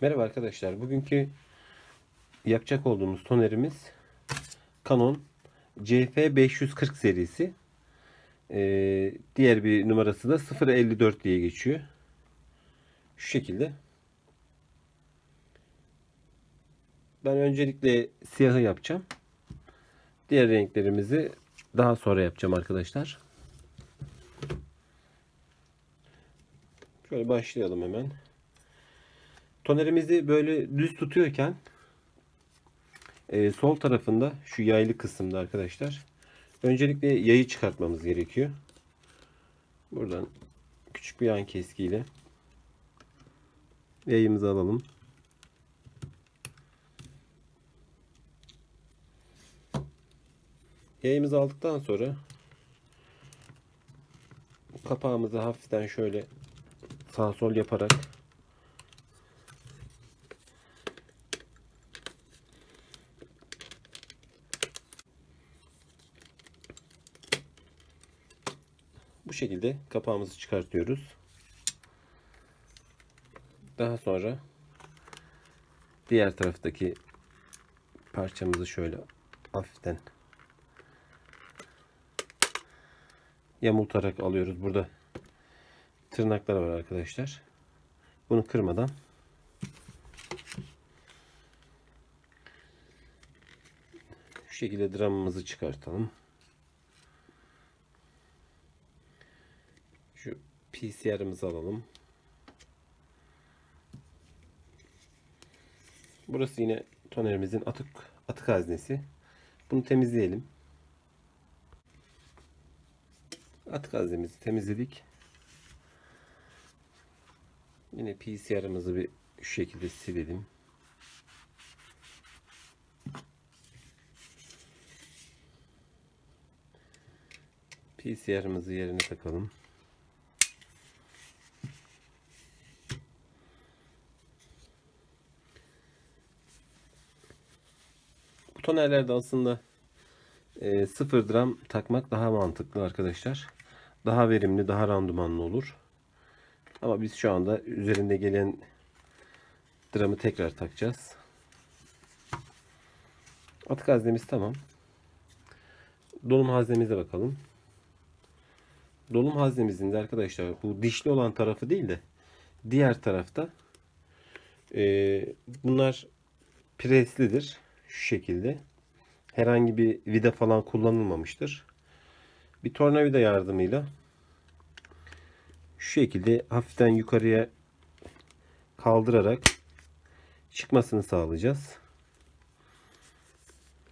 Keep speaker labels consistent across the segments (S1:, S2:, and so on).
S1: Merhaba arkadaşlar. Bugünkü yapacak olduğumuz tonerimiz Canon CF540 serisi. Ee, diğer bir numarası da 054 diye geçiyor. Şu şekilde. Ben öncelikle siyahı yapacağım. Diğer renklerimizi daha sonra yapacağım arkadaşlar. Şöyle başlayalım hemen. Tonerimizi böyle düz tutuyorken e, sol tarafında şu yaylı kısımda arkadaşlar öncelikle yayı çıkartmamız gerekiyor. Buradan küçük bir yan keskiyle yayımızı alalım. Yayımızı aldıktan sonra kapağımızı hafiften şöyle sağ sol yaparak bu şekilde kapağımızı çıkartıyoruz. Daha sonra diğer taraftaki parçamızı şöyle hafiften yamultarak alıyoruz. Burada tırnaklar var arkadaşlar. Bunu kırmadan şu şekilde dramımızı çıkartalım. Şu PCR'ımızı alalım. Burası yine tonerimizin atık atık haznesi. Bunu temizleyelim. Atık haznemizi temizledik. Yine PCR'ımızı bir şu şekilde silelim. PCR'ımızı yerine takalım. Bu tonerlerde aslında e, 0 gram takmak daha mantıklı arkadaşlar. Daha verimli, daha randımanlı olur. Ama biz şu anda üzerinde gelen dramı tekrar takacağız. Atık haznemiz tamam. Dolum haznemize bakalım. Dolum haznemizin de arkadaşlar bu dişli olan tarafı değil de diğer tarafta e, bunlar preslidir. Şu şekilde. Herhangi bir vida falan kullanılmamıştır. Bir tornavida yardımıyla şu şekilde hafiften yukarıya kaldırarak çıkmasını sağlayacağız.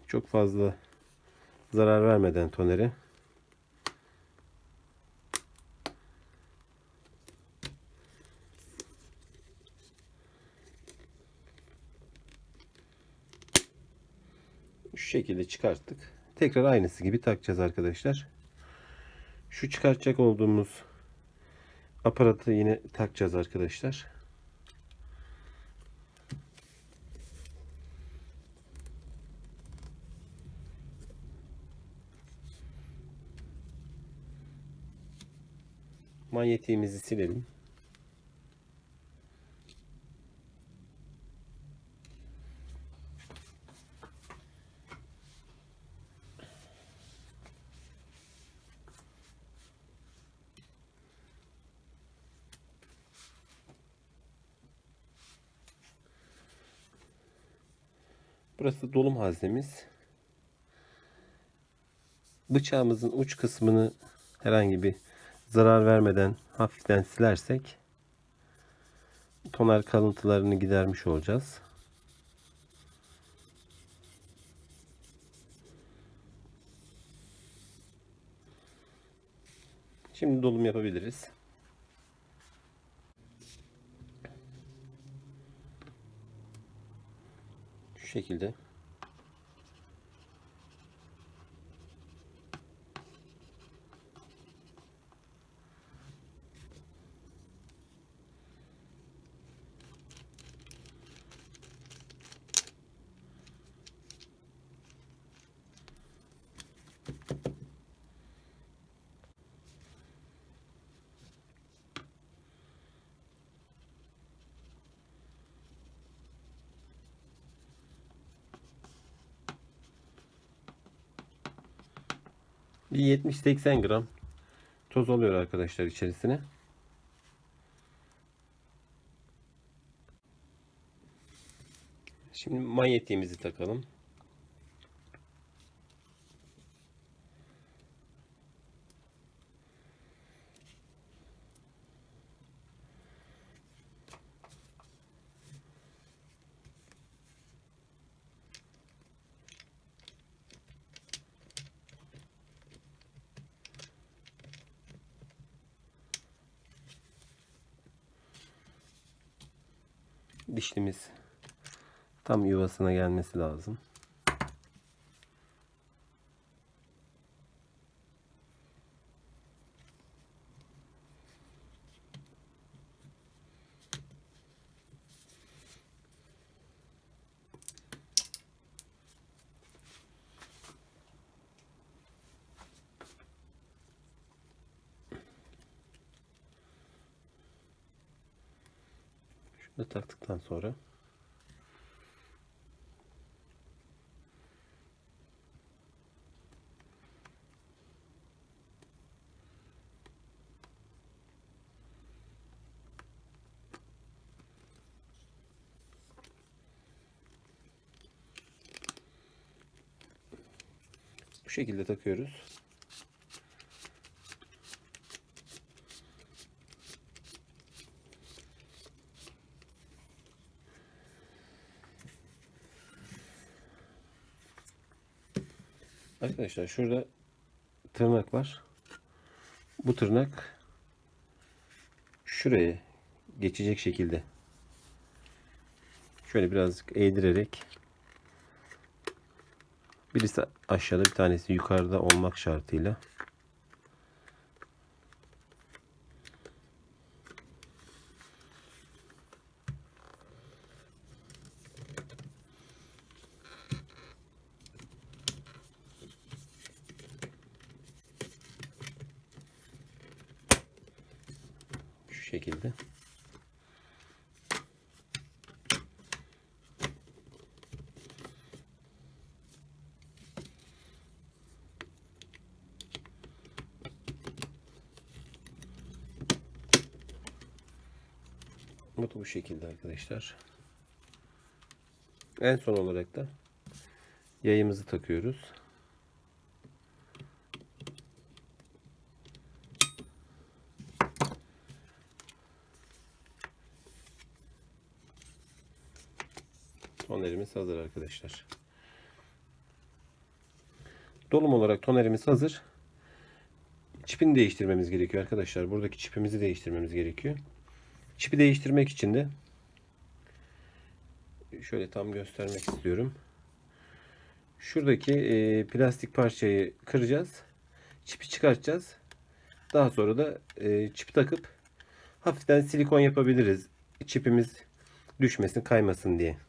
S1: Çok fazla zarar vermeden tonere. Şekilde çıkarttık. Tekrar aynısı gibi takacağız arkadaşlar. Şu çıkartacak olduğumuz aparatı yine takacağız arkadaşlar. Manyetiğimizi silelim. Burası dolum haznemiz. Bıçağımızın uç kısmını herhangi bir zarar vermeden hafiften silersek toner kalıntılarını gidermiş olacağız. Şimdi dolum yapabiliriz. Şu şekilde. Bir 70-80 gram toz oluyor arkadaşlar içerisine. Şimdi manyetiğimizi takalım. Dişlimiz tam yuvasına gelmesi lazım. Da taktıktan sonra bu şekilde takıyoruz. Arkadaşlar şurada tırnak var. Bu tırnak şuraya geçecek şekilde şöyle birazcık eğdirerek birisi aşağıda bir tanesi yukarıda olmak şartıyla şekilde Bu da bu şekilde arkadaşlar. En son olarak da yayımızı takıyoruz. Tonerimiz hazır arkadaşlar. Dolum olarak tonerimiz hazır. Çipini değiştirmemiz gerekiyor arkadaşlar. Buradaki çipimizi değiştirmemiz gerekiyor. Çipi değiştirmek için de şöyle tam göstermek istiyorum. Şuradaki e, plastik parçayı kıracağız. Çipi çıkartacağız. Daha sonra da e, çipi takıp hafiften silikon yapabiliriz. Çipimiz düşmesin, kaymasın diye.